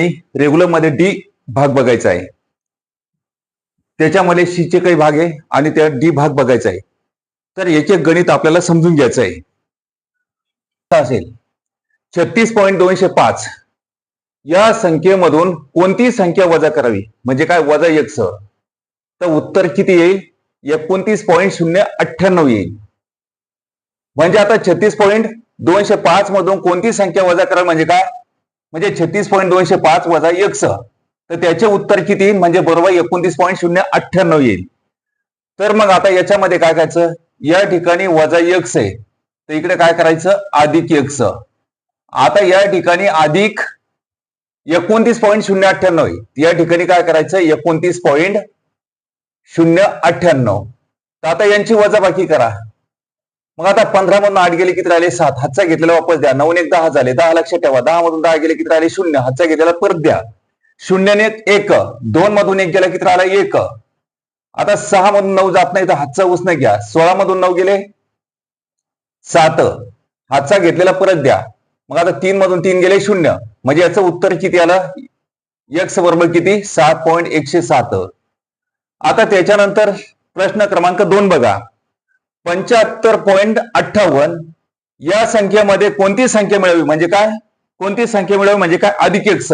रेग्युलरमध्ये D भाग बघायचा आहे. त्याच्यामध्ये सीचे काही भाग आहे आणि त्या डी भाग बघायचा आहे. तर याचे गणित आपल्याला समजून घ्यायचं आहे. असेल. छत्तीस पॉईंट दोनशे पाच. या संख्येमधून कोणती संख्या वजा करावी? म्हणजे काय? वजा एक सह तर उत्तर किती येईल? एकोणतीस पॉईंट शून्य अठ्ठ्याण्णव येईल. म्हणजे आता छत्तीस पॉईंट दोनशे पाच मधून कोणती संख्या वजा करावी? म्हणजे काय? म्हणजे छत्तीस पॉईंट दोनशे पाच वजा एक तर त्याचे उत्तर किती? म्हणजे बरोबर एकोणतीस पॉईंट शून्य अठ्ठ्याण्णव येईल. तर मग आता याच्यामध्ये काय करायचं? या ठिकाणी वजा एक्स आहे तर इकडे काय करायचं? अधिक एक्स आता या ठिकाणी अधिक एकोणतीस पॉईंट शून्य अठ्ठ्याण्णव आहे या ठिकाणी काय करायचं? एकोणतीस पॉईंट शून्य अठ्ठ्याण्णव. तर आता यांची वजाबाकी करा. मग आता पंधरा मधून आठ गेले किती राहिले? सात. हातचा घेतलेला वापस द्या. नऊ एक दहा झाले. दहा लक्षात ठेवा. दहा मधून दहा गेले किती राहिले? शून्य. हातचा घेतलेला परत द्या. शून्यने एक. दोन मधून एक गेला किती राहिला? एक. आता सहा मधून नऊ जात नाही तर हातचा उसने घ्या. सोळा मधून नऊ गेले? सात. हातचा घेतलेला परत द्या. मग आता तीन मधून तीन गेले शून्य. म्हणजे याचं उत्तर किती आलं? एक्स बरोबर किती? सात पॉईंट एकशे सात. आता त्याच्यानंतर प्रश्न क्रमांक दोन बघा. पंच्याहत्तर पॉईंट अठ्ठावन्न. या संख्येमध्ये कोणती संख्या मिळावी? म्हणजे काय? कोणती संख्या मिळावी? म्हणजे काय? अधिक एक स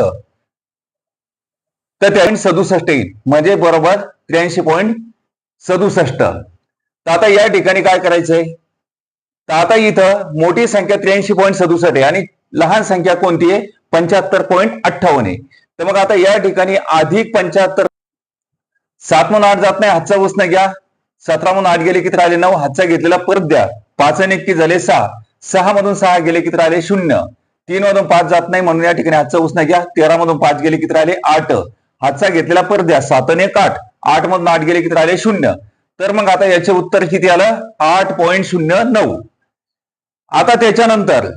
तर त्या सदुसष्ट येईल. म्हणजे बरोबर त्र्याऐंशी पॉईंट सदुसष्ट. तर आता या ठिकाणी काय करायचंय? तर आता इथं मोठी संख्या त्र्याऐंशी पॉईंट सदुसष्ट आहे. आणि लहान संख्या कोणती आहे? पंच्याहत्तर पॉईंट अठ्ठावन्न आहे. तर मग आता या ठिकाणी अधिक पंच्याहत्तर सात म्हणून आठ जात नाही. हातचा उसनं घ्या. सतरा म्हणून आठ गेले किती राहिले नऊ. हातचा घेतलेला परत द्या. पाच आणि एक झाले सहा. सहा मधून सहा गेले किती राहिले शून्य. तीन मधून पाच जात नाही म्हणून या ठिकाणी हातचा उसना घ्या. तेरा मधून पाच गेले किती राहिले आठ. हातचा घेतलेला परत द्या. सात आणि एक आठ. आठ मधून आठ गेले किती राहिले शून्य. तर मग आता याचे उत्तर किती आलं? आठ पॉईंट शून्य नऊ. आता त्याच्यानंतर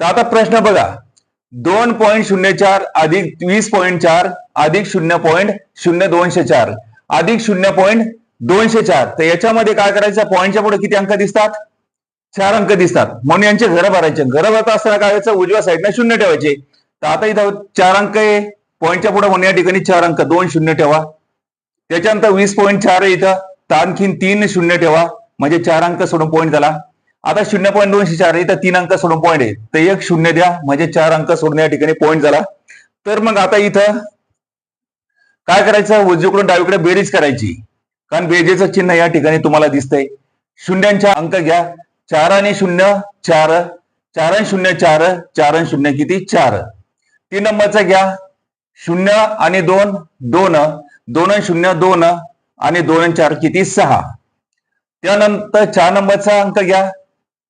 आता प्रश्न बघा. दोन पॉईंट शून्य चार अधिक वीस पॉईंट चार अधिक शून्य पॉईंट शून्य दोनशे चार. अधिक शून्य पॉईंट दोनशे चार. तर याच्यामध्ये काय करायचं? पॉईंटच्या पुढे किती अंक दिसतात? चार अंक दिसतात. म्हणून यांचे घर भरायचे. घर भरता असताना काय करायचं उजव्या साईडने शून्य ठेवायचे. तर आता इथं चार अंक आहे. पॉईंटच्या पुढे म्हणून या ठिकाणी चार अंक. दोन शून्य ठेवा. त्याच्यानंतर वीस पॉईंट चार आहे इथं. तर आणखीन तीन शून्य ठेवा. म्हणजे चार अंक सोडून पॉईंट झाला. आता शून्य पॉईंट दोनशे चार आहे. इथं तीन अंक सोडून पॉईंट आहे. तर एक शून्य द्या. म्हणजे चार अंक सोडून या ठिकाणी पॉईंट झाला. तर मग आता इथं काय करायचं? उजवीकडून डावीकडे बेरीज करायची. कारण बेजेचं चिन्ह या ठिकाणी तुम्हाला दिसतंय. शून्यांच्या अंक घ्या. चार आणि शून्य चार. चार आणि शून्य चार. चार आणि शून्य किती? चार. तीन नंबरचा घ्या. शून्य आणि दोन दोन. दोन आणि शून्य दोन. आणि दोन आणि चार किती? सहा. त्यानंतर चार नंबरचा अंक घ्या.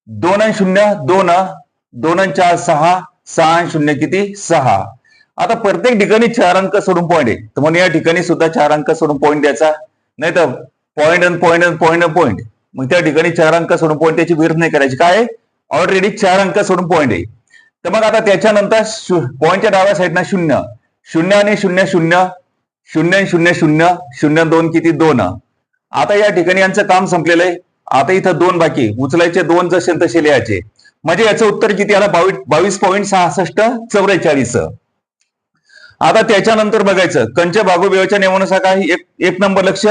दोन आणि शून्य दोन. दोन आणि चार सहा. सहा शून्य किती? सहा. आता प्रत्येक ठिकाणी चार अंक सोडून पॉईंट आहे. तर म्हणून या ठिकाणी सुद्धा चार अंक सोडून पॉईंट द्यायचा. नाही तर पॉईंट अन पॉईंट अन पॉईंट अन पॉईंट मग त्या ठिकाणी चार अंक सोडून पॉईंट त्याची विरोध नाही करायची. काय? ऑलरेडी चार अंक सोडून पॉईंट आहे. तर मग आता त्याच्यानंतर पॉईंटच्या डाव्या साईडना शून्य. शून्य आणि शून्य शून्य. शून्य शून्य शून्य. शून्य दोन किती? दोन. आता या ठिकाणी यांचं काम संपलेलं आहे. आता इथं दोन बाकी उचलायचे दोन जसे तसे लिहायचे. म्हणजे याचं उत्तर किती? आलं बावीस बावीस पॉईंट सहासष्ट चौवेचाळीस आता त्याच्यानंतर बघायचं. कंच बागोबेवाच्या नियमानुसार काय? एक एक नंबर लक्ष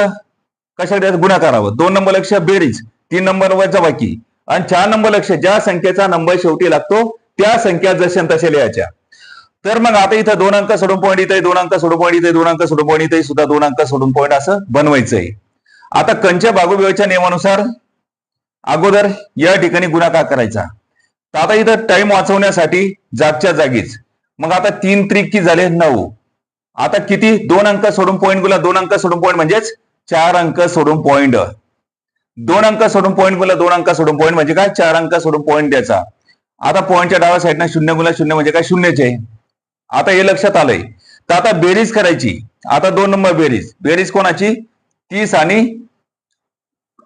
कशा द्यायचं गुणाकारावं दोन नंबर लक्ष बेरीज. तीन नंबर वरचा बाकी आणि चार नंबर लक्ष ज्या संख्येचा नंबर शेवटी लागतो त्या संख्या जशा तशा लिहायच्या. तर मग आता इथं दोन अंक सोडून पॉईंट इथे दोन अंक सोडून पॉईंट इथे दोन अंक सोडून पॉईंट इथे सुद्धा दोन अंक सोडून पॉईंट असं बनवायचंय. आता कंच बागोबेवाच्या नियमानुसार अगोदर या ठिकाणी गुणाकार करायचा. आता इथं टाइम वाचवण्यासाठी जागच्या जागीच मग आता तीन त्रिकी झाले नऊ. आता किती? दोन अंक सोडून पॉईंट गुला दोन अंक सोडून पॉईंट म्हणजेच चार अंक सोडून पॉईंट दोन अंक सोडून पॉईंट गुला दोन अंक सोडून पॉईंट म्हणजे काय? चार अंक सोडून पॉईंट द्यायचा. आता पॉईंटच्या डाव्या साईडनं शून्य गुला शून्य म्हणजे काय? शून्यचे. आहे आता हे लक्षात आलंय. तर आता बेरीज करायची. आता दोन नंबर बेरीज. बेरीज कोणाची? तीस आणि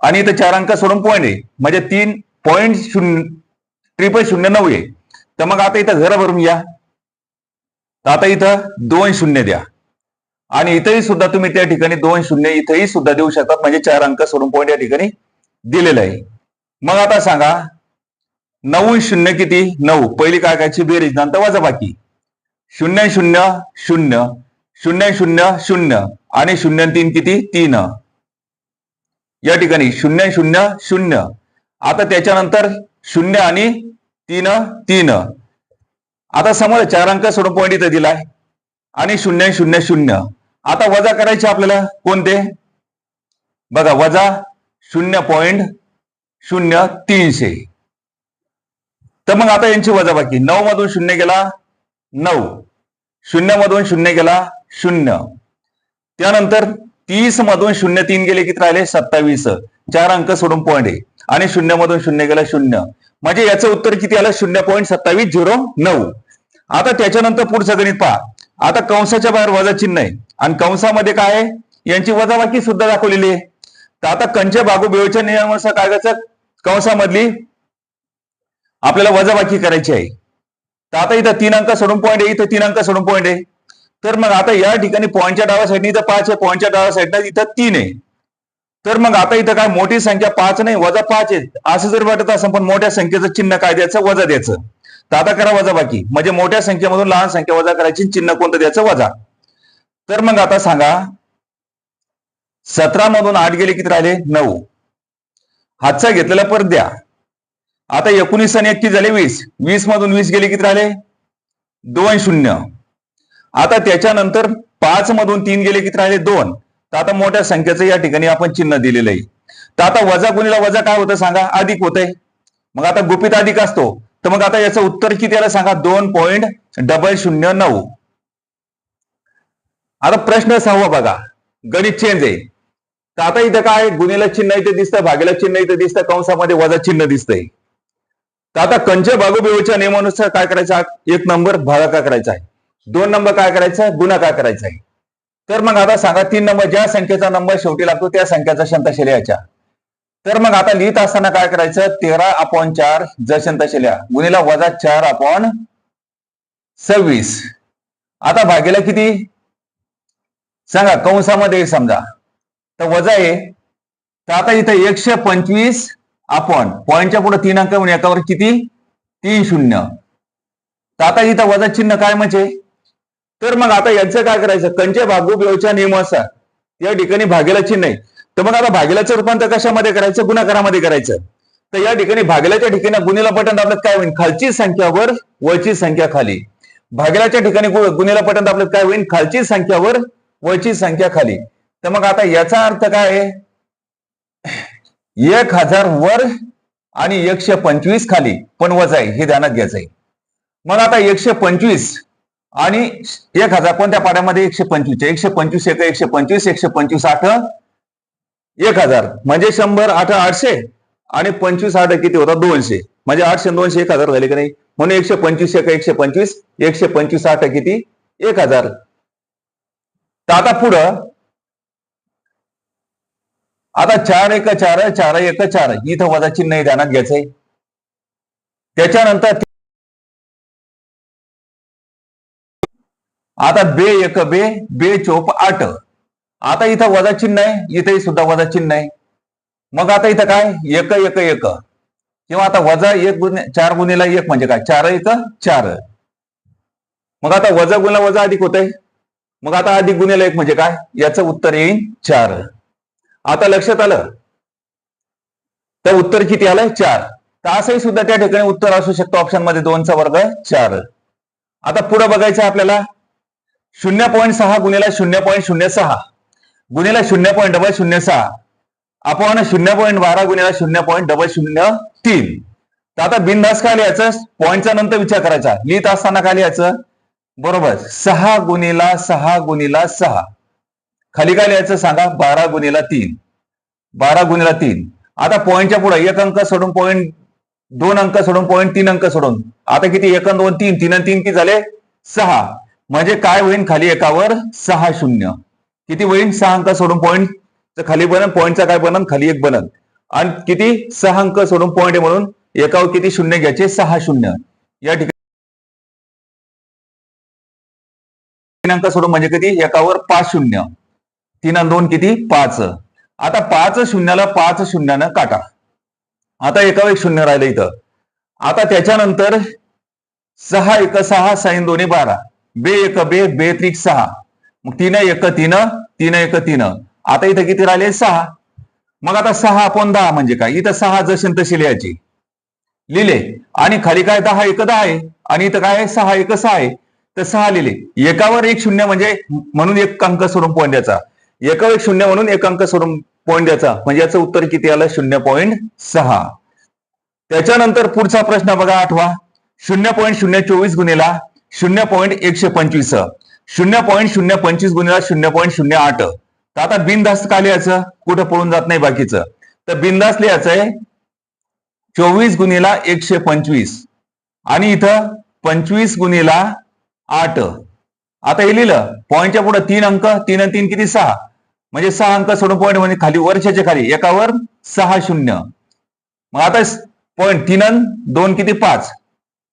आणि इथं चार अंक सोडून पॉईंट आहे. म्हणजे तीन पॉईंट शून्य ट्रिपल शून्य नऊ आहे. तर मग आता इथं घर भरून या. तर आता इथं दोन शून्य द्या. आणि इथंही सुद्धा तुम्ही त्या ठिकाणी दोन शून्य इथंही सुद्धा देऊ शकतात. म्हणजे चार अंक सोडून पॉईंट या ठिकाणी दिलेलं आहे. मग आता सांगा नऊ शून्य किती? नऊ. पहिली काय कायची बेरीज. नंतर वजा बाकी. शून्य शून्य शून्य. शून्य शून्य शून्य. आणि शून्य तीन किती? तीन. या ठिकाणी शून्य शून्य शून्य. आता त्याच्यानंतर शून्य आणि तीन तीन. आता समोर चार अंक सोडून पॉईंट इथं दिलाय. आणि शून्य शून्य शून्य. आता वजा करायचे आपल्याला कोणते? बघा वजा शून्य पॉईंट शून्य तीनशे. तर मग आता यांची वजा बाकी. नऊ मधून शून्य गेला नऊ. शून्य मधून शून्य गेला शून्य. त्यानंतर तीस मधून शून्य तीन गेले किती राहिले? सत्तावीस. चार अंक सोडून पॉईंट आहे. आणि शून्य मधून शून्य गेलं शून्य. म्हणजे याचं उत्तर किती आलं? शून्य पॉईंट सत्तावीस झिरो नऊ. आता त्याच्यानंतर पुढचं गणित पहा. आता कंसाच्या बाहेर वजा चिन्ह आहे. आणि कंसामध्ये काय आहे? यांची वजाबाकी सुद्धा दाखवलेली आहे. तर आता कंचे बागू बेवच्या नियमानुसार काय करायचं? कंसामधली आपल्याला वजाबाकी करायची आहे. तर आता इथं तीन अंक सोडून पॉईंट आहे. इथं तीन अंक सोडून पॉईंट आहे. तर मग आता या ठिकाणी पॉईंटच्या डाव्या साईडने इथं पाच आहे. पॉईंटच्या डाव्या साईडने इथं तीन आहे. तर मग आता इथं काय मोठी संख्या पाच नाही वजा पाच आहे. असं जर वाटत असं पण मोठ्या संख्येचं चिन्ह काय द्यायचं? वजा द्यायचं. तर आता करा वजा बाकी. म्हणजे मोठ्या संख्येमधून लहान संख्या वजा करायची चिन्ह कोणतं द्यायचं? वजा. तर मग आता सांगा सतरा मधून आठ गेले किती राहिले? नऊ. हातचा घेतलेला परत द्या. आता एकोणीस आणि एकतीस झाले वीस. वीस मधून वीस गेले किती राहिले? दोन शून्य. आता त्याच्यानंतर पाच मधून तीन गेले किती राहिले? दोन. तर आता मोठ्या संख्येचं या ठिकाणी आपण चिन्ह दिलेलं आहे तर आता वजा गुणीला वजा काय होतं सांगा? अधिक होतंय. मग आता गुपित अधिक असतो. तर मग आता याचं उत्तर किती आलं सांगा? दोन पॉईंट डबल शून्य नऊ. आता प्रश्न सहावा बघा. गणित चेंज आहे. तर आता इथं काय? गुन्हेला चिन्ह इथे दिसतं भागेला चिन्ह इथे दिसतं कंसामध्ये वजा चिन्ह दिसतंय. तर आता कंच बागोबेवच्या नियमानुसार काय करायचं? एक नंबर भागाकार करायचा आहे. दोन नंबर काय करायचा? आहे काय करायचा आहे? तर मग आता सांगा तीन नंबर ज्या संख्येचा नंबर शेवटी लागतो त्या संख्याचा शंतशा तर मग आता लिहित असताना काय करायचं? तेरा अपॉन चार ज गुणीला वजा चार अपॉन सव्वीस. आता भागेला किती? सांगा कंसामध्ये समजा. तर वजा आहे तर आता इथं एकशे पंचवीस आपण पॉईंटच्या पुढे तीन अंक म्हणून एकावर किती? तीन शून्य. तर आता इथं वजा चिन्ह काय म्हणजे? तर मग आता यांचं काय करायचं? कंचे भागू व्यवच्या नियमानुसार या ठिकाणी भागेला नाही तर मग आता भागेलाचं रूपांतर कशामध्ये करायचं? गुणाकारामध्ये करायचं. तर या ठिकाणी भागेलाच्या ठिकाणी गुन्हेला पटन दाबल्यात काय होईल खालची संख्या वर संख्या खाली. भागेलाच्या ठिकाणी गुन्हेला पटन दाबल्यात काय होईल खालची संख्या वर संख्या खाली. तर मग आता याचा अर्थ काय आहे? एक हजार वर आणि एकशे पंचवीस खाली. पण वजा आहे. हे ध्यानात घ्यायचं आहे. मग आता एकशे पंचवीस आणि एक हजार कोणत्या पाड्यामध्ये? एकशे पंचवीस एकशे पंचवीस एक एकशे पंचवीस एकशे पंचवीस आठ एक हजार. म्हणजे शंभर आठ आठशे आणि पंचवीस आठ किती होता? दोनशे. म्हणजे आठशे दोनशे एक हजार झाले की नाही? म्हणून एकशे पंचवीस एक एकशे पंचवीस एकशे पंचवीस आठ किती? एक हजार. तर आता पुढं. आता चार एक चार चार एक चार. इथं वजा चिन्ह ध्यानात घ्यायचंय. त्याच्यानंतर आता बे एक बे बे चोप आठ. आता इथं वजा चिन्ह आहे इथेही सुद्धा वजा चिन्ह आहे. मग आता इथं काय? एक एक एक. किंवा आता वजा एक गुन्हे चार गुन्हेला एक म्हणजे काय? चार एक चार. मग आता वजा गुन्हा वजा अधिक होतंय. मग आता अधिक गुन्हेला एक म्हणजे काय? याचं उत्तर येईल चार. आता लक्षात आलं? तर उत्तर किती आलंय? चार. तर असंही सुद्धा त्या ठिकाणी उत्तर असू शकतं. ऑप्शनमध्ये दोनचा वर्ग चार. आता पुढे बघायचं आपल्याला. शून्य पॉईंट सहा गुणेला शून्य पॉईंट शून्य सहा. गुन्हेला शून्य पॉईंट डबल शून्य सहा. आपण शून्य पॉईंट बारा गुन्हेला शून्य पॉईंट डबल शून्य तीन. तर आता बिनधास काय लिहायचं? पॉईंटचा नंतर विचार करायचा. लिहित असताना काय लिहायचं? बरोबर. सहा गुन्हेला सहा गुणीला सहा. खाली काय लिहायचं? सांगा. बारा गुणीला तीन. बारा गुणीला तीन. आता पॉईंटच्या पुढे एक अंक सोडून पॉईंट दोन अंक सोडून पॉईंट तीन अंक सोडून. आता किती? एक दोन तीन. तीन आणि तीन किती झाले? सहा. म्हणजे काय होईल खाली एकावर? सहा शून्य. किती होईल सहा अंक सोडून पॉईंट खाली बनन पॉईंटचा काय बनन? खाली एक बनन. आणि किती? सहा अंक सोडून पॉईंट आहे म्हणून एकावर किती शून्य घ्यायचे? सहा शून्य. या ठिकाणी तीन अंक सोडून म्हणजे किती? एकावर पाच शून्य. तीन दोन किती? पाच. आता पाच शून्याला पाच शून्यानं काटा. आता एकावर एक शून्य राहिलं इथं. आता त्याच्यानंतर सहा एक सहा साईन दोन्ही बारा. बे एक बे बे त्रिक सहा. मग तीन एक तीन तीन एक तीन. आता इथं किती राहिले? सहा. मग आता सहा आपण दहा म्हणजे काय? इथं सहा जसे तशी लिहायची. लिहिले. आणि खाली काय दहा एक दहा आहे? आणि इथं काय आहे? सहा एक सहा आहे. तर सहा लिहिले. एकावर एक शून्य म्हणजे म्हणून एक अंक सोडून पॉईंट द्यायचा. एकावर एक शून्य म्हणून एक अंक सोडून पॉईंट द्यायचा. म्हणजे याचं उत्तर किती आलं? शून्य पॉईंट सहा. त्याच्यानंतर पुढचा प्रश्न बघा आठवा. शून्य पॉईंट शून्य चोवीस गुन्हेला शून्य पॉईंट एकशे पंचवीस. शून्य पॉईंट शून्य पंचवीस गुणिला शून्य पॉईंट शून्य आठ. तर आता बिनधास्त का लिहायचं? कुठं पळून जात नाही बाकीचं. तर बिनधास्त लिहायचंय चोवीस गुन्हेला एकशे पंचवीस. आणि इथं पंचवीस गुणिला आठ. आता हे लिहिलं. पॉईंटच्या पुढे तीन अंक तीन आणि तीन किती? सहा. म्हणजे सहा अंक सोडून पॉईंट म्हणजे खाली वर्षाच्या खाली. एकावर सहा शून्य. मग आता पॉईंट तीन दोन किती? पाच.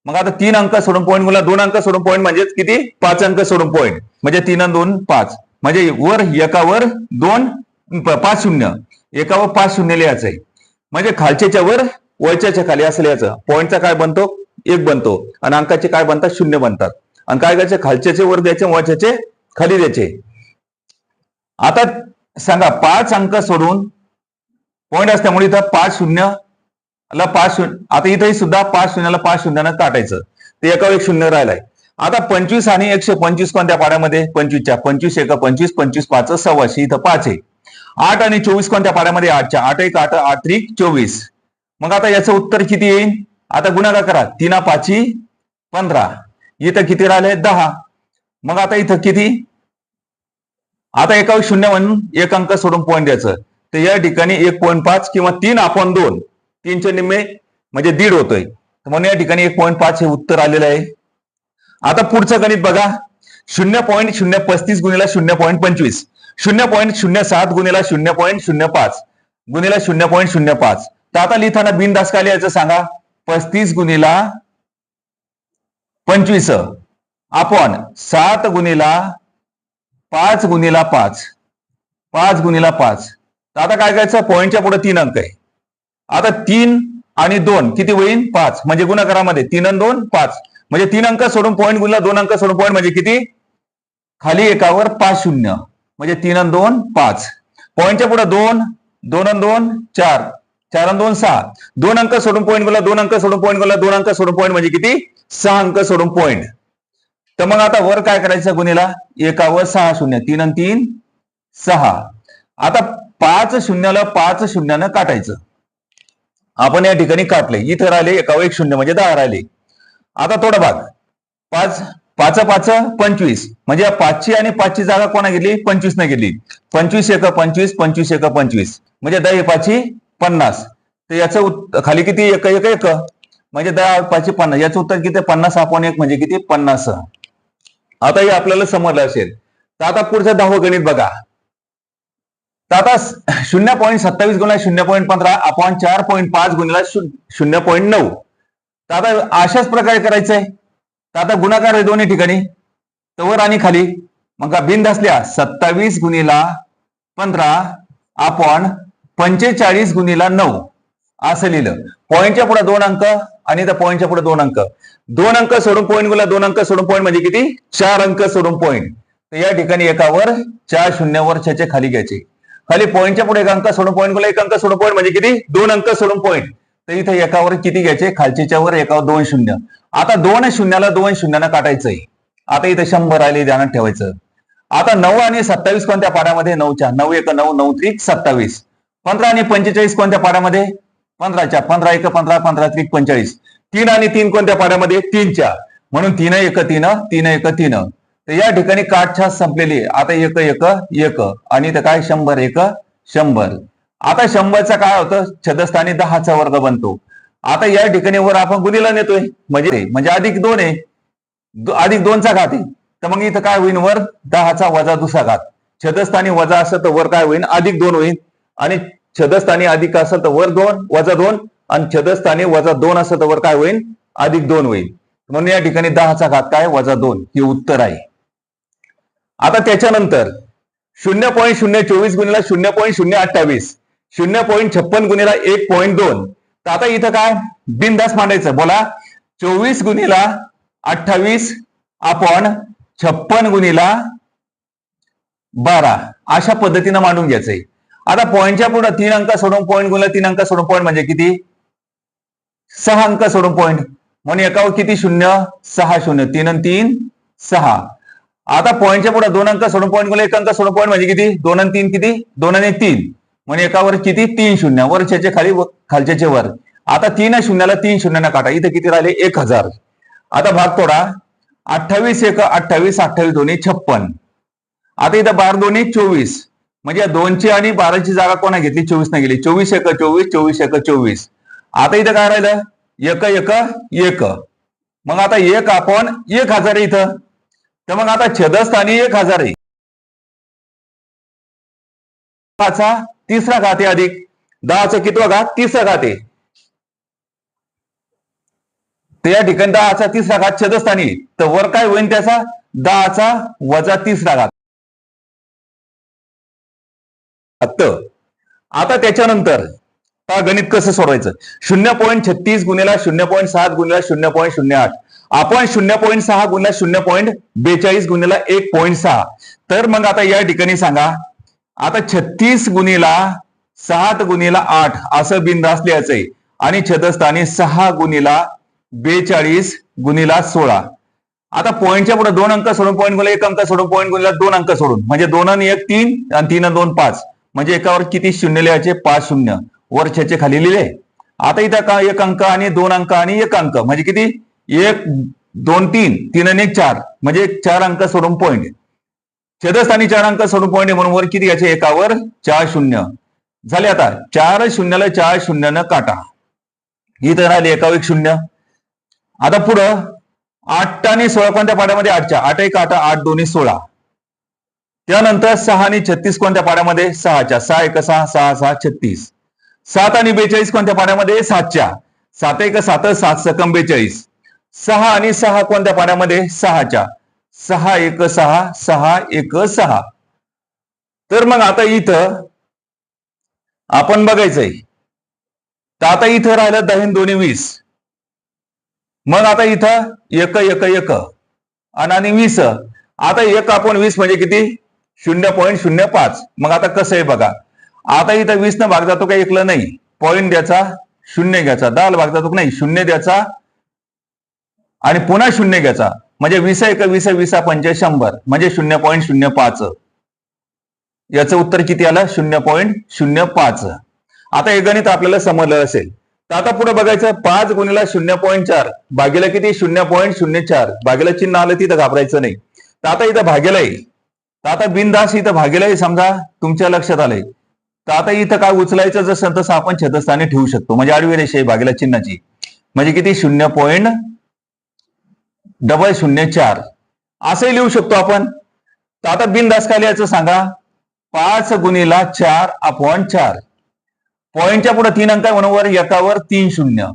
मग आता तीन अंक सोडून पॉईंट गुणला दोन अंक सोडून पॉईंट म्हणजे किती? पाच अंक सोडून पॉईंट म्हणजे तीन दोन पाच. म्हणजे वर एकावर दोन पाच शून्य. एकावर पाच शून्य लिहायचं आहे म्हणजे खालच्याच्या वर वरच्याच्या खाली असं लिहायचं. पॉईंटचा काय बनतो? एक बनतो. आणि अंकाचे काय बनतात? शून्य बनतात. आणि काय करायचे? खालच्याचे वर द्यायचे वरच्याचे खाली द्यायचे. आता सांगा पाच अंक सोडून पॉईंट असल्यामुळे इथं पाच शून्य ला पाच शून्य आता इथेही सुद्धा पाच शून्याला पाच शून्यानं काटायचं. ते एका एक शून्य राहिलाय. आता पंचवीस आणि एकशे पंचवीस कोणत्या पाड्यामध्ये? पंचवीसच्या. पंचवीस एक पंचवीस पंचवीस पाच सव्वाशे इथं पाच आहे आठ आणि चोवीस कोणत्या पाड्यामध्ये? आठच्या. आठ एक आठ आठ त्रिक चोवीस. मग आता याचं उत्तर किती येईल आता गुणाकार करा. तीना पाची पंधरा. इथं किती राहिले? दहा. मग आता इथं किती? आता एका शून्य म्हणून एक अंक सोडून पॉईंट द्यायचं. तर या ठिकाणी एक पॉईंट पाच किंवा तीन आपण दोन. तीनचे निम्मे म्हणजे दीड होतोय. म्हणून या ठिकाणी एक पॉईंट पाच हे उत्तर आलेलं आहे. आता पुढचं गणित बघा. शून्य पॉईंट शून्य पस्तीस गुणिला शून्य पॉईंट पंचवीस. शून्य पॉईंट शून्य सात गुणिला शून्य पॉईंट शून्य पाच. गुणिला शून्य पॉईंट शून्य पाच. तर आता लिहिताना बिनदास काय लिहायचं सांगा? पस्तीस गुणिला पंचवीस. आपण सात गुणिला पाच गुणिला पाच. पाच गुणिला पाच. तर आता काय करायचं? पॉईंटच्या पुढे तीन अंक आहे. आता तीन आणि दोन किती होईल पाच. म्हणजे गुणाकारामध्ये तीन आणि दोन पाच. म्हणजे तीन अंक सोडून पॉईंट गुणला दोन अंक सोडून पॉईंट म्हणजे किती? खाली एकावर पाच शून्य. म्हणजे तीन आणि दोन पाच. पॉईंटच्या पुढे दोन दोन आणि दोन चार. चार आणि दोन सहा. दोन अंक सोडून पॉईंट गुणला दोन अंक सोडून पॉईंट गुणला दोन अंक सोडून पॉईंट म्हणजे किती? सहा अंक सोडून पॉईंट तर मग आता वर काय करायचं गुन्हेला एकावर सहा शून्य. तीन आणि तीन सहा. आता पाच शून्याला पाच शून्यानं काटायचं. आपण या ठिकाणी काटले इथं राहिले एकावर एक शून्य म्हणजे दहा राहिले. आता थोडा भाग पाच पाच पाच पंचवीस. म्हणजे या पाचची आणि पाचची जागा कोणा घेतली? पंचवीस ने घेतली. पंचवीस एक पंचवीस पंचवीस एक पंचवीस. म्हणजे दहा पाचशे पन्नास. तर याचं खाली किती? एक एक एक. म्हणजे दहा पाचशे पन्नास. याचं उत्तर किती? पन्नास आपण एक म्हणजे किती? पन्नास. आता हे आपल्याला समजलं असेल. तर आता पुढचं दहावं गणित बघा. तर आता शून्य पॉईंट सत्तावीस गुणिला शून्य पॉईंट पंधरा आपण चार पॉईंट पाच गुणिला शून्य पॉईंट नऊ. तर आता अशाच प्रकारे करायचंय. तर आता गुणाकार आहे दोन्ही ठिकाणी. तर वर आणि खाली. मग का बिंद असल्या सत्तावीस गुणिला पंधरा आपण पंचेचाळीस गुणिला नऊ. असं लिहिलं. पॉईंटच्या पुढे दोन अंक आणि त्या पॉईंटच्या पुढे दोन अंक. दोन अंक सोडून पॉईंट गुला दोन अंक सोडून पॉईंट म्हणजे किती? चार अंक सोडून पॉईंट. तर या ठिकाणी एकावर चार शून्यावर छचे खाली घ्यायचे. खाली पॉईंटच्या पुढे एक अंक सोडून पॉईंट एक अंक सोडून पॉईंट म्हणजे किती? दोन अंक सोडून पॉईंट तर इथे एकावर किती घ्यायचे? खालचीच्यावर वर एकावर दोन शून्य. आता दोन शून्याला दोन शून्यानं काटायचंय. आता इथे शंभर आले ध्यानात ठेवायचं. आता नऊ आणि सत्तावीस कोणत्या पाड्यामध्ये नऊच्या. नऊ एक नऊ नऊ त्रिक सत्तावीस. पंधरा आणि पंचेचाळीस कोणत्या पाड्यामध्ये पंधराच्या. पंधरा एक पंधरा पंधरा त्रिक पंचेचाळीस. तीन आणि तीन कोणत्या पाड्यामध्ये तीनच्या. म्हणून तीन एक तीन तीन एक तीन. तर या ठिकाणी काटछास संपलेली आहे. आता एक एक एक. आणि इथं काय? शंभर एक शंभर. आता शंभरचा काय होतं? छदस्थानी दहाचा वर्ग बनतो. आता या ठिकाणी वर आपण गुणीला नेतोय. म्हणजे म्हणजे अधिक दोन आहे. दो- अधिक दोनचा घात आहे. तर मग इथं काय होईल वर? दहाचा वजा दुसरा घात. छदस्थानी वजा असेल तर वर काय होईल अधिक दोन होईल आणि छदस्थानी अधिक असेल तर वर दोन वजा दोन. आणि छदस्थानी वजा दोन असेल तर वर काय होईल अधिक दोन होईल. म्हणून या ठिकाणी दहाचा घात काय? वजा दोन. हे उत्तर आहे. आता त्याच्यानंतर शून्य पॉईंट शून्य चोवीस गुणिला शून्य पॉईंट शून्य अठ्ठावीस शून्य पॉईंट छप्पन गुणिला एक पॉईंट दोन. तर आता इथं काय? बिनदास मांडायचं. बोला. चोवीस गुणिला अठ्ठावीस आपण छप्पन गुणिला बारा. अशा पद्धतीनं मांडून घ्यायचंय आता पॉईंटच्या पुढे तीन अंक सोडून पॉईंट गुणिला तीन अंक सोडून पॉईंट म्हणजे किती? सहा अंक सोडून पॉईंट. म्हणून एकावर किती? शून्य सहा शून्य. तीन आणि तीन सहा. आता पॉईंटच्या पुढे दोन अंक सोडून पॉईंट गुणिला एक अंक सोडून पॉईंट म्हणजे किती? दोन आणि तीन किती? दोन आणि तीन. म्हणजे एकावर किती? तीन शून्य. वरच्याचे खाली व खालच्याचे वर. आता तीन शून्याला तीन शून्यानं काटा इथे किती राहिले? एक हजार. आता भाग तोडा. अठ्ठावीस एक अठ्ठावीस अठ्ठावीस दोन्ही छप्पन. आता इथं बारा दोन्ही चोवीस. म्हणजे दोनची आणि बाराची जागा कोणा घेतली? चोवीस ने गेली. चोवीस एक चोवीस चोवीस एक चोवीस. आता इथं काय राहिलं? एक एक एक. मग आता एक आपण एक हजार इथं. तर मग आता छेदस्थानी एक हजार आहे. दहाचा तिसरा घात आहे अधिक. दहाचा कितवा घात? तिसरा घात आहे तर या ठिकाणी दहाचा तिसरा घात छेदस्थानी तर वर काय होईल त्याचा? दहाचा वजा तिसरा घात. आता त्याच्यानंतर गणित कसं सोडवायचं? शून्य पॉईंट छत्तीस गुन्हेला शून्य पॉईंट सात गुन्हेला शून्य पॉईंट शून्य आठ. आपण शून्य पॉईंट सहा गुणला शून्य पॉईंट बेचाळीस गुन्हेला एक पॉईंट सहा. तर मग आता या ठिकाणी सांगा. आता छत्तीस गुणीला सात गुणीला आठ असं बिंदास लिहायचंय. आणि छदस्थानी सहा गुणीला बेचाळीस गुणीला सोळा. आता पॉईंटच्या पुढे दोन अंक सोडून पॉईंट गुणला एक अंक सोडून पॉईंट गुणला दोन अंक सोडून. म्हणजे दोन आणि एक तीन आणि तीन दोन पाच. म्हणजे एकावर किती शून्य लिहायचे? पाच शून्य. वरच्याचे खाली लिहिले. आता इथं का एक अंक आणि दोन अंक आणि एक अंक. म्हणजे किती? एक दोन तीन तीन आणि एक चार. म्हणजे चार अंक सोडून पॉईंट छेदस्थानी चार अंक सोडून पॉईंट म्हणून वर किती घ्यायचे? एकावर चार शून्य. झाले आता. चार शून्याला चार शून्यानं काटा. इथं राहिले एकावर एक शून्य. आता पुढं आठ आणि सोळा कोणत्या पाड्यामध्ये? आठच्या. आठ एक आठ आठ दोन्ही सोळा. त्यानंतर सहा आणि छत्तीस कोणत्या पाड्यामध्ये? सहाच्या. सहा एक सहा सहा सहा छत्तीस. सात आणि बेचाळीस कोणत्या पाड्यामध्ये? सातच्या. सात एक सात सात सकम बेचाळीस. सहा आणि सहा कोणत्या पाण्यामध्ये सहाच्या. सहा एक सहा सहा एक सहा. तर मग आता इथं आपण बघायचंय. तर आता इथं राहिलं दहीन दोन्ही वीस. मग आता इथं एक एक एक. आणि वीस. आता एक आपण वीस म्हणजे किती? शून्य पॉईंट शून्य पाच. मग आता कसं आहे बघा. आता इथं वीस न भाग जातो का एकलं नाही? पॉईंट द्यायचा शून्य घ्यायचा. दाल भाग जातो का नाही? शून्य द्यायचा आणि पुन्हा शून्य घ्यायचा. म्हणजे वीस एक वीस वीस पंच शंभर. म्हणजे शून्य पॉईंट शून्य पाच. याचं उत्तर किती आलं? शून्य पॉईंट शून्य पाच. आता हे गणित आपल्याला समजलं असेल. तर आता पुढे बघायचं पाच गुणिला शून्य पॉईंट चार भागीला किती? शून्य पॉईंट शून्य चार. भागीला चिन्ह आलं तिथं घाबरायचं नाही. तर आता इथं भागेला येईल तर आता बिनदास इथं भागेला येईल समजा. तुमच्या लक्षात आलंय. तर आता इथं काय उचलायचं जसं तसं आपण छतस्थानी ठेवू शकतो. म्हणजे आडवी रेषा भागेला भागीला चिन्हाची. म्हणजे किती? शून्य पॉईंट डबल शून्य चार. असंही लिहू शकतो आपण. तर आता बिनदास काय लिहायचं सांगा. पाच गुणीला चार अपॉन चार. पॉईंटच्या पुढे तीन अंक आहे म्हणून एकावर तीन शून्य.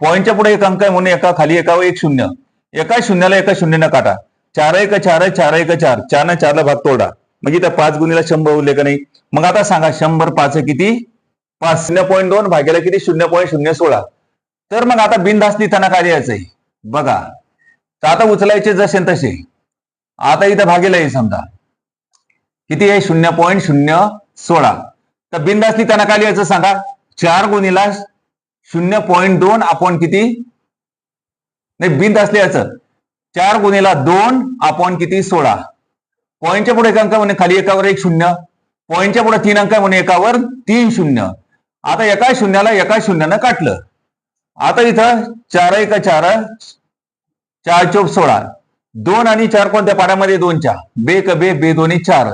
पॉईंटच्या पुढे एक अंक आहे म्हणून एका खाली एकावर एक शून्य. एका शून्याला एका शून्यनं काटा. चार एक चार चार एक चार. चार ना चारला भाग तोडा. म्हणजे त्या पाच गुणीला शंभर उरले का नाही? मग आता सांगा शंभर पाच किती? पाच. शून्य पॉईंट दोन भाग्याला किती? शून्य पॉईंट शून्य सोळा. तर मग आता बिनधास्त लिहिताना काय लिहायचंय? बघा. तर आता उचलायचे जसे तसे. आता इथं भागेला आहे समजा. किती आहे? शून्य पॉईंट शून्य सोळा. तर बिनधास्त त्यांना काय लिहायचं सांगा. चार गुणीला शून्य पॉईंट दोन आपण किती? नाही बिनधास्त लिहायचं. चार गुणीला दोन आपण किती? सोळा. पॉईंटच्या पुढे एक अंक म्हणे खाली एकावर एक शून्य. पॉईंटच्या पुढे तीन अंक म्हणे एकावर तीन शून्य. आता एका शून्याला एका शून्यानं काटलं. आता इथं चार एका चार चार चोप सोळा दोन आणि चार कोणत्या पाड्यामध्ये चार बे क बे बे दोन्ही चार.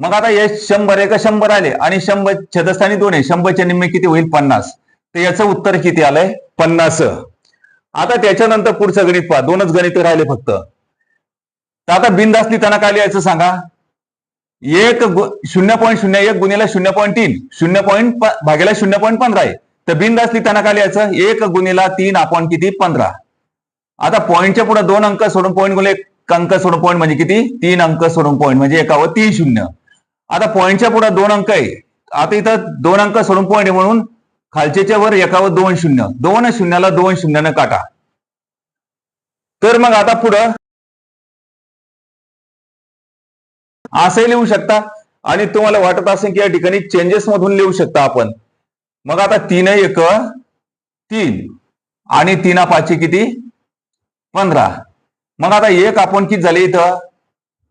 मग आता हे शंभर एक शंभर आले आणि शंभर छदस्थानी दोन आहे. शंभरच्या निम्मे किती होईल? पन्नास. तर याचं उत्तर किती आलंय? पन्नास. आता त्याच्यानंतर पुढचं गणित पहा. दोनच गणित राहिले फक्त. तर आता बिनदास लिहिताना काय लिहायचं सांगा? एक शून्य पॉईंट शून्य एक गुन्हेला शून्य पॉईंट तीन. शून्य पॉईंट भागेला शून्य पॉईंट पंधरा आहे. तर बिनदास लिहिताना काय लिहायचं? एक गुन्हेला तीन आपण किती? पंधरा. आता पॉईंटच्या पुढे दोन अंक सोडून पॉईंट गुणले एक अंक सोडून पॉईंट म्हणजे किती? तीन अंक सोडून पॉईंट म्हणजे एकावर तीन शून्य. आता पॉईंटच्या पुढे दोन अंक आहे. आता इथं दोन अंक सोडून पॉईंट आहे म्हणून खालच्याच्या वर एकावर दोन शून्य. दोन शून्याला दोन शून्यानं काटा. तर मग आता पुढं असंही लिहू शकता. आणि तुम्हाला वाटत असेल की या ठिकाणी चेंजेस मधून लिहू शकता आपण. मग आता तीन एक तीन. आणि तीना पाचशे किती? पंधरा. मग आता एक आपण किती झाले इथं?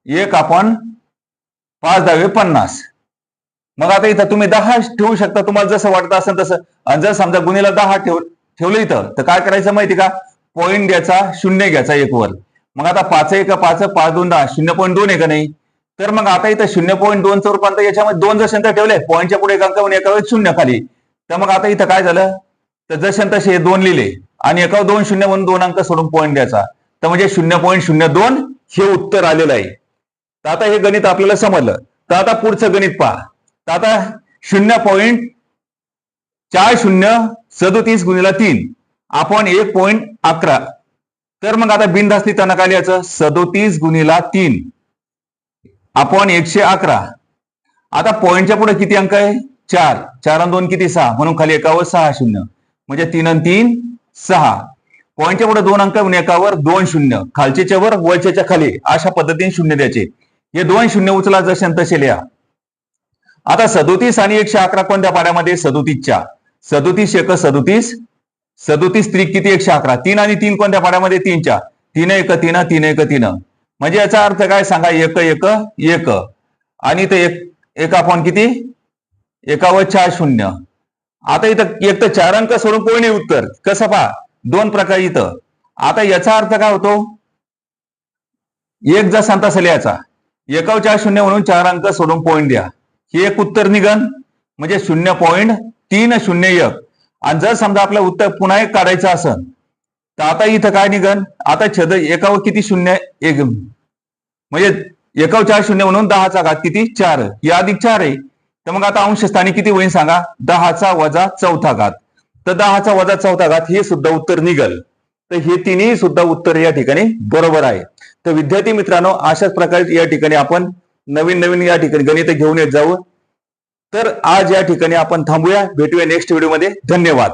एक आपण पाच दहावे पन्नास. मग आता इथं तुम्ही दहा ठेवू शकता. तुम्हाला जसं वाटत असेल तसं. आणि जर समजा गुन्हेला दहा ठेव ठेवलं इथं तर काय करायचं माहिती का? पॉईंट घ्यायचा शून्य घ्यायचा एक वर मग आता पाच एक पाच पाच दोन दहा. शून्य पॉईंट दोन आहे का नाही? तर मग आता इथं शून्य पॉईंट दोनचं रूपांतर याच्यामध्ये दोन जर संख्या ठेवले पॉईंटच्या पुढे एक एका वेळेस शून्य खाली. तर मग आता इथं काय झालं? तर जसे तसे हे दोन लिहिले. आणि एका दोन शून्य म्हणून दोन अंक सोडून पॉईंट द्यायचा तर म्हणजे शून्य पॉईंट शून्य दोन हे उत्तर आलेलं आहे. तर आता हे गणित आपल्याला समजलं. तर आता पुढचं गणित पहा. तर आता शून्य पॉईंट चार शून्य सदोतीस गुणिला तीन. आपण एक पॉईंट अकरा. तर मग आता बिनधास्त त्यांना काय लिहायचं सदोतीस गुणिला तीन. आपण एकशे अकरा. आता पॉईंटच्या पुढे किती अंक आहे? चार. चार आणि दोन किती? सहा. म्हणून खाली एकावर सहा शून्य. म्हणजे तीन आणि तीन सहा. पॉईंटच्या पुढे दोन अंक एकावर दोन शून्य. खालचेच्या वर वळचेच्या खाली. अशा पद्धतीने शून्य द्यायचे. हे दोन शून्य उचला जसे तसे लिहा आता सदोतीस आणि एकशे अकरा कोणत्या पाड्यामध्ये? सदोतीसच्या. सदोतीस एक सदोतीस. सदोतीस त्रिक किती? एकशे अकरा. तीन आणि तीन कोणत्या पाड्यामध्ये? तीनच्या. तीन एक तीन तीन एक तीन. म्हणजे याचा अर्थ काय? सांगा एक एक एक. आणि ते एक एका पॉईंट किती? एकावर चार शून्य. आता इथं एक तर चार अंक सोडून कोणी उत्तर? कसं पहा दोन प्रकार इथं. आता याचा अर्थ काय होतो? एक जर सांगता असेल याचा एकाव चार शून्य म्हणून चार अंक सोडून पॉईंट द्या. हे एक उत्तर निघन म्हणजे शून्य पॉईंट तीन शून्य एक. आणि जर समजा आपलं उत्तर पुन्हा एक काढायचं असेल तर आता इथं काय निघन? आता छेद एकावर किती शून्य? एक. म्हणजे एकाव चार शून्य म्हणून दहाचा घात किती? चार. या अधिक चार आहे. तर मग आता अंश स्थानी किती होईल सांगा? दहाचा वजा चौथा घात. तर दहाचा वजा चौथा घात हे सुद्धा उत्तर निघल. तर हे तिन्ही सुद्धा उत्तर या ठिकाणी बरोबर आहे. तर विद्यार्थी मित्रांनो अशाच प्रकारे या ठिकाणी आपण नवीन नवीन या ठिकाणी गणित घेऊन येत जाऊ. तर आज या ठिकाणी आपण थांबूया. भेटूया नेक्स्ट व्हिडिओमध्ये धन्यवाद.